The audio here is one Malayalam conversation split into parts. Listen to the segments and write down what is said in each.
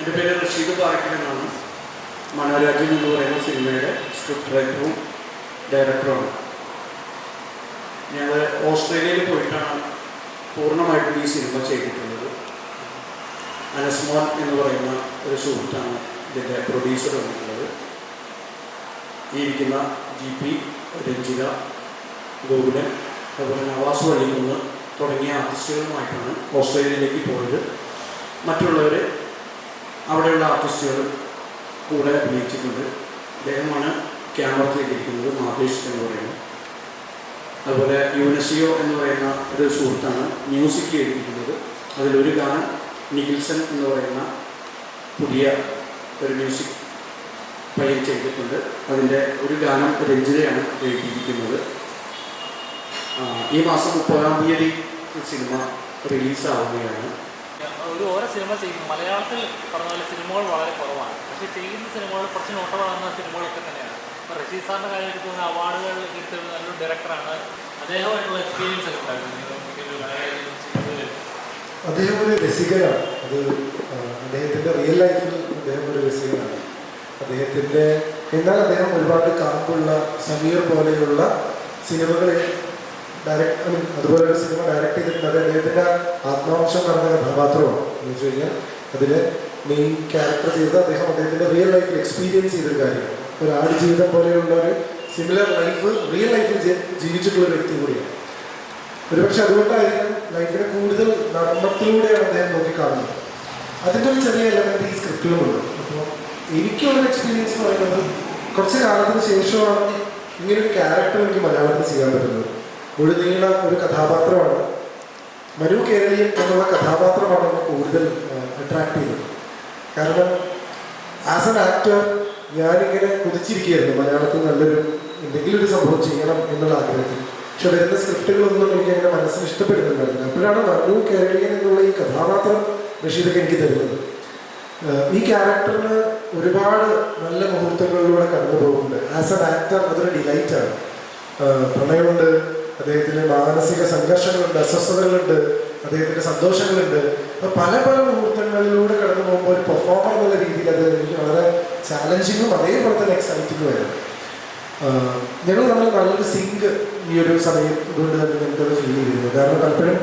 എന്റെ പേര് റഷീദ് പാറക്കൽ എന്നാണ്. മനോരാജ്യം എന്ന് പറയുന്ന സിനിമയുടെ സ്ക്രിപ്റ്റ് റൈറ്ററും ഡയറക്ടറുമാണ് ഞങ്ങൾ ഓസ്ട്രേലിയയിൽ പോയിട്ടാണ് പൂർണമായിട്ടും ഈ സിനിമ ചെയ്തിട്ടുള്ളത്. അനസ്മോൻ എന്ന് പറയുന്ന ഒരു സുഹൃത്താണ് ഇതിന്റെ പ്രൊഡ്യൂസർ വന്നിട്ടുള്ളത്. ഈ ഇരിക്കുന്ന ജി പി രഞ്ജിത ഗോകുലൻ അതുപോലെ നവാസ് വള്ളിക്കുന്ന് തുടങ്ങിയ ആർട്ടിസ്റ്റുകളുമായിട്ടാണ് ഓസ്ട്രേലിയയിലേക്ക് പോയത്. മറ്റുള്ളവർ അവിടെയുള്ള ആർട്ടിസ്റ്റുകൾ കൂടെ അഭിനയിച്ചിട്ടുണ്ട്. അദ്ദേഹമാണ് ക്യാമറ ചെയ്തിരിക്കുന്നത് മാതേഷ് എന്ന് പറയുന്നത്. അതുപോലെ യുനെസിയോ എന്ന് പറയുന്ന ഒരു സുഹൃത്താണ് മ്യൂസിക് എഴുതിയിരിക്കുന്നത്. അതിലൊരു ഗാനം നിഖിൽസൺ എന്ന് പറയുന്ന പുതിയ ഒരു മ്യൂസിക് പയ്യൻ ചെയ്തിട്ടുണ്ട്. അതിന്റെ ഒരു ഗാനം രഞ്ജിതയാണ് എഴുതിയിരിക്കുന്നത്. ഈ മാസം മുപ്പതാം തീയതി സിനിമ റിലീസാവുകയാണ്. ഒരു ഓരോ സിനിമ ചെയ്യുന്നു. മലയാളത്തിൽ പറഞ്ഞ പോലെ സിനിമകൾ വളരെ കുറവാണ്. പക്ഷേ ചെയ്യുന്ന സിനിമകൾ കുറച്ച് നോട്ടമാകുന്ന സിനിമകളൊക്കെ തന്നെയാണ്. ഇപ്പോൾ റഷീദ് സാറിന്റെ കാര്യം എടുക്കുന്ന അവാർഡുകൾ കിട്ടുന്ന നല്ലൊരു ഡയറക്ടറാണ് അദ്ദേഹമായിട്ടുള്ള എക്സ്പീരിയൻസ് ഒക്കെ ഉണ്ടായിരുന്നു. അദ്ദേഹം ഒരു അത് അദ്ദേഹത്തിന്റെ റിയൽ ലൈഫിൽ അദ്ദേഹം ഒരു രസികനാണ്. അദ്ദേഹത്തിന്റെ എന്നാൽ അദ്ദേഹം ഒരുപാട് കാമ്പുള്ള സമീർ പോലെയുള്ള സിനിമകളെ ഡയറക്ട് അതുപോലെ ഒരു സിനിമ ഡയറക്ട് ചെയ്തിട്ടുണ്ട്. അത് അദ്ദേഹത്തിന്റെ ആത്മാംശം നടന്ന കഥാപാത്രമാണ്. എന്ന് വെച്ച് കഴിഞ്ഞാൽ അതിൽ മെയിൻ ക്യാരക്ടർ ചെയ്തത് അദ്ദേഹം അദ്ദേഹത്തിന്റെ റിയൽ ലൈഫിൽ എക്സ്പീരിയൻസ് ചെയ്തൊരു കാര്യമാണ്. ഒരു ജീവിതം പോലെയുള്ള ഒരു സിമിലർ ലൈഫ് റിയൽ ലൈഫിൽ ജീവിച്ചിട്ടുള്ള വ്യക്തി കൂടിയാണ്. ഒരുപക്ഷെ അതുകൊണ്ടായിരിക്കും ലൈഫിനെ കൂടുതൽ നർമ്മത്തിലൂടെയാണ് അദ്ദേഹം നോക്കിക്കാണുന്നത്. അതിന്റെ ഒരു ചെറിയ എലമെന്റ് ഈ സ്ക്രിപ്റ്റിലുമുണ്ട് അപ്പോൾ എനിക്കുള്ള എക്സ്പീരിയൻസ് എന്ന് പറയുന്നത് കുറച്ച് കാലത്തിന് ശേഷമാണ് ഇങ്ങനൊരു ക്യാരക്ടർ എനിക്ക് മലയാളത്തിൽ ചെയ്യാൻ പറ്റുന്നത്. മുഴുനീള ഒരു കഥാപാത്രമാണ്. മനു കേരളീയൻ എന്നുള്ള കഥാപാത്രമാണ് എന്നെ കൂടുതൽ അട്രാക്ട് ചെയ്തത് കാരണം ആസ് എൻ ആക്ടർ ഞാനിങ്ങനെ കുതിച്ചിരിക്കുകയായിരുന്നു. മലയാളത്തിൽ നല്ലൊരു എന്തെങ്കിലും ഒരു സംഭവം ചെയ്യണം എന്നുള്ള ആഗ്രഹത്തിൽ. പക്ഷെ വരുന്ന സ്ക്രിപ്റ്റുകളൊന്നും എനിക്ക് അങ്ങനെ മനസ്സിൽ ഇഷ്ടപ്പെടുന്നുണ്ടായിരുന്നില്ല. അപ്പോഴാണ് മനു കേരളീയൻ എന്നുള്ള ഈ കഥാപാത്രം റഷീദൊക്കെ എനിക്ക് തരുന്നത്. ഈ ക്യാരക്ടറിന് ഒരുപാട് നല്ല മുഹൂർത്തങ്ങളിലൂടെ കടന്നു പോകുന്നുണ്ട് ആസ് എൻ ആക്ടർ അതൊരു ഡിലൈറ്റാണ് പ്രണയമുണ്ട് അദ്ദേഹത്തിന് മാനസിക സംഘർഷങ്ങളുണ്ട് അസ്വസ്ഥതകളുണ്ട് അദ്ദേഹത്തിന്റെ സന്തോഷങ്ങളുണ്ട്. അപ്പോൾ പല പല മുഹൂർത്തങ്ങളിലൂടെ കടന്നു പോകുമ്പോൾ ഒരു പെർഫോമർ എന്നുള്ള രീതിയിൽ അത് എനിക്ക് വളരെ ചാലഞ്ചിങ്ങും അതേപോലെ തന്നെ എക്സൈറ്റിങ്ങുമായിരുന്നു ഞങ്ങൾ നമ്മൾ നല്ലൊരു സിങ്ക് ഈ ഒരു സമയം കൊണ്ട് തന്നെ ഞങ്ങൾക്കത് ഫീൽ ചെയ്തിരുന്നു. കാരണം പലപ്പോഴും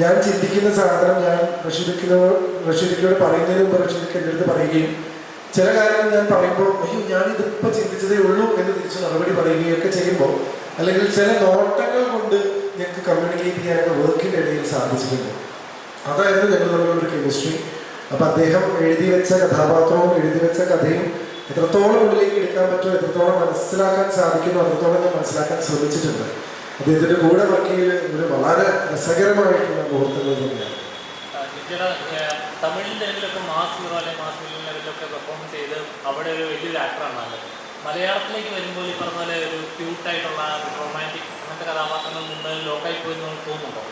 ഞാൻ ചിന്തിക്കുന്ന സാധനം ഞാൻ റഷീദിക്കുന്നവർ റഷീദിക്കോട് പറയുന്നതിന് മുമ്പ് റഷീദിക്ക് എന്റെ അടുത്ത് പറയുകയും ചില കാര്യങ്ങൾ ഞാൻ പറയുമ്പോൾ അയ്യോ ഞാൻ ഇതിപ്പോൾ ചിന്തിച്ചതേ ഉള്ളൂ എന്ന് തിരിച്ച് മറുപടി പറയുകയൊക്കെ ചെയ്യുമ്പോൾ അല്ലെങ്കിൽ ചില നോട്ടങ്ങൾ കൊണ്ട് ഞങ്ങൾക്ക് കമ്മ്യൂണിക്കേറ്റ് ചെയ്യാനൊക്കെ വർക്കിന്റെ ഇടയിൽ സാധിച്ചിട്ടുണ്ട്. അതായിരുന്നു ഞങ്ങൾ തമ്മിലുള്ള കെമിസ്ട്രി അപ്പം അദ്ദേഹം എഴുതി വെച്ച കഥാപാത്രവും എഴുതി വെച്ച കഥയും എത്രത്തോളം ഉള്ളിലേക്ക് എടുക്കാൻ പറ്റുമോ എത്രത്തോളം മനസ്സിലാക്കാൻ സാധിക്കുന്നു അത്രത്തോളം ഞാൻ മനസ്സിലാക്കാൻ ശ്രമിച്ചിട്ടുണ്ട്. അദ്ദേഹത്തിന്റെ കൂടെ വർക്ക് ചെയ്ത് ഒരു വളരെ രസകരമായിട്ടുള്ള മുഹൂർത്തങ്ങൾ തന്നെയാണ്. തമിഴിന്റെ മാസ് ലെവലിലൊക്കെ പെർഫോം ചെയ്ത് അവിടെ ഒരു വലിയൊരു ആക്ടറാണ് മലയാളത്തിലേക്ക് വരുമ്പോൾ ഈ പറഞ്ഞ പോലെ ഒരു ക്യൂട്ടായിട്ടുള്ള റൊമാന്റിക് അങ്ങനത്തെ കഥാപാത്രങ്ങൾ നിന്ന് ലോക്കായി പോയി തോന്നുന്നുണ്ടോ?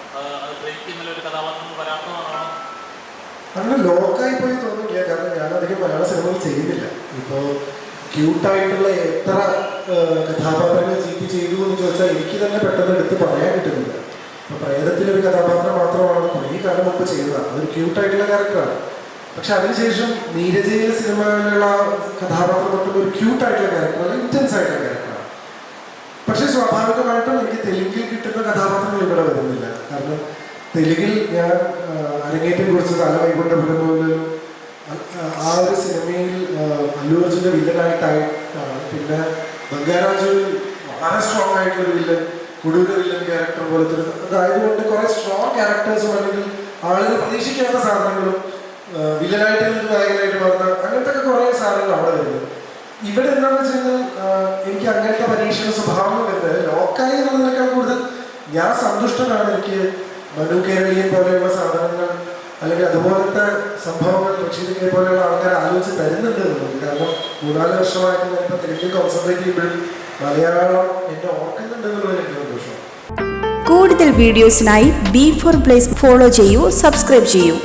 അത് ബ്രേക്ക് ചെയ്യുന്ന ഒരു കഥാപാത്രങ്ങൾ വരാത്തതാണോ അങ്ങനെ ലോക്കായി പോയി തോന്നില്ല കാരണം ഞാൻ അധികം മലയാള സിനിമകൾ ചെയ്യുന്നില്ല. ഇപ്പോൾ ക്യൂട്ടായിട്ടുള്ള എത്ര കഥാപാത്രങ്ങൾ ജീവി ചെയ്തു എന്ന് ചോദിച്ചാൽ എനിക്ക് തന്നെ പെട്ടെന്ന് എടുത്ത് പറയാൻ കിട്ടുന്നില്ല പ്രേതത്തിലൊരു കഥാപാത്രം മാത്രമാണ്. കുറേ കാലം മുമ്പ് ചെയ്തതാണ്. അതൊരു ക്യൂട്ടായിട്ടുള്ള ക്യാരക്ടറാണ് പക്ഷെ അതിനുശേഷം നീരജയിലെ സിനിമയിലുള്ള കഥാപാത്രം തൊട്ടുള്ള ഒരു ക്യൂട്ടായിട്ടുള്ള ക്യാരക്ടർ അല്ലെങ്കിൽ ഇന്റൻസ് ആയിട്ടുള്ള ക്യാരക്ടറാണ് പക്ഷെ സ്വാഭാവികമായിട്ടും എനിക്ക് തെലുങ്കിൽ കിട്ടുന്ന കഥാപാത്രങ്ങൾ ഇവിടെ വരുന്നില്ല. കാരണം തെലുങ്കിൽ ഞാൻ അരങ്ങേറ്റം കുറിച്ച് തല വൈകുണ്ഠപുരം പോലൊരു ആ- ഒരു സിനിമയിൽ അല്ലു അർജുന്റെ വില്ലനായിട്ടായി പിന്നെ ബംഗാരാജു വളരെ സ്ട്രോങ് ആയിട്ടുള്ള വില്ലൻ കുടൂര വില്ലൻ ക്യാരക്ടർ പോലത്തെ അതായത് കൊണ്ട് കുറെ സ്ട്രോങ് ക്യാരക്ടേഴ്സും അല്ലെങ്കിൽ ആളുകൾ പ്രതീക്ഷിക്കാത്ത സാധനങ്ങളും വില്ലനായിട്ട് നിന്ന് പറഞ്ഞ മാറുന്ന അങ്ങനത്തെ കുറേ സാധനങ്ങൾ അവിടെ വരുന്നു. ഇവിടെ എന്താണെന്ന് വെച്ച് കഴിഞ്ഞാൽ എനിക്ക് അങ്ങനത്തെ പരീക്ഷണ സ്വഭാവം വരുന്നത് ലോക്കായി എന്നുള്ളതിനേക്കാൾ കൂടുതൽ ഞാൻ സന്തുഷ്ടനാണ്. എനിക്ക് മനു കേരളീയൻ പോലെയുള്ള സാധനങ്ങൾ അല്ലെങ്കിൽ അതുപോലത്തെ സംഭവങ്ങൾ ലക്ഷ്യത്തിനെ പോലെയുള്ള ആൾക്കാർ ആലോചിച്ച് തരുന്നുണ്ട് എന്നുള്ളത്. കാരണം മൂന്നാൽ വർഷമായിട്ട് ഞാനിപ്പോൾ തെലുങ്കിൽ കോൺസെൻട്രേറ്റ് ചെയ്യുമ്പോഴും മലയാളം എന്നെ ഓർക്കുന്നുണ്ട് എന്നുള്ളത് എനിക്ക് സന്തോഷമാണ്. കൂടുതൽ വീഡിയോസിനായി ബി ഫോർ പ്ലേസ് ഫോളോ ചെയ്യൂ സബ്സ്ക്രൈബ് ചെയ്യൂ.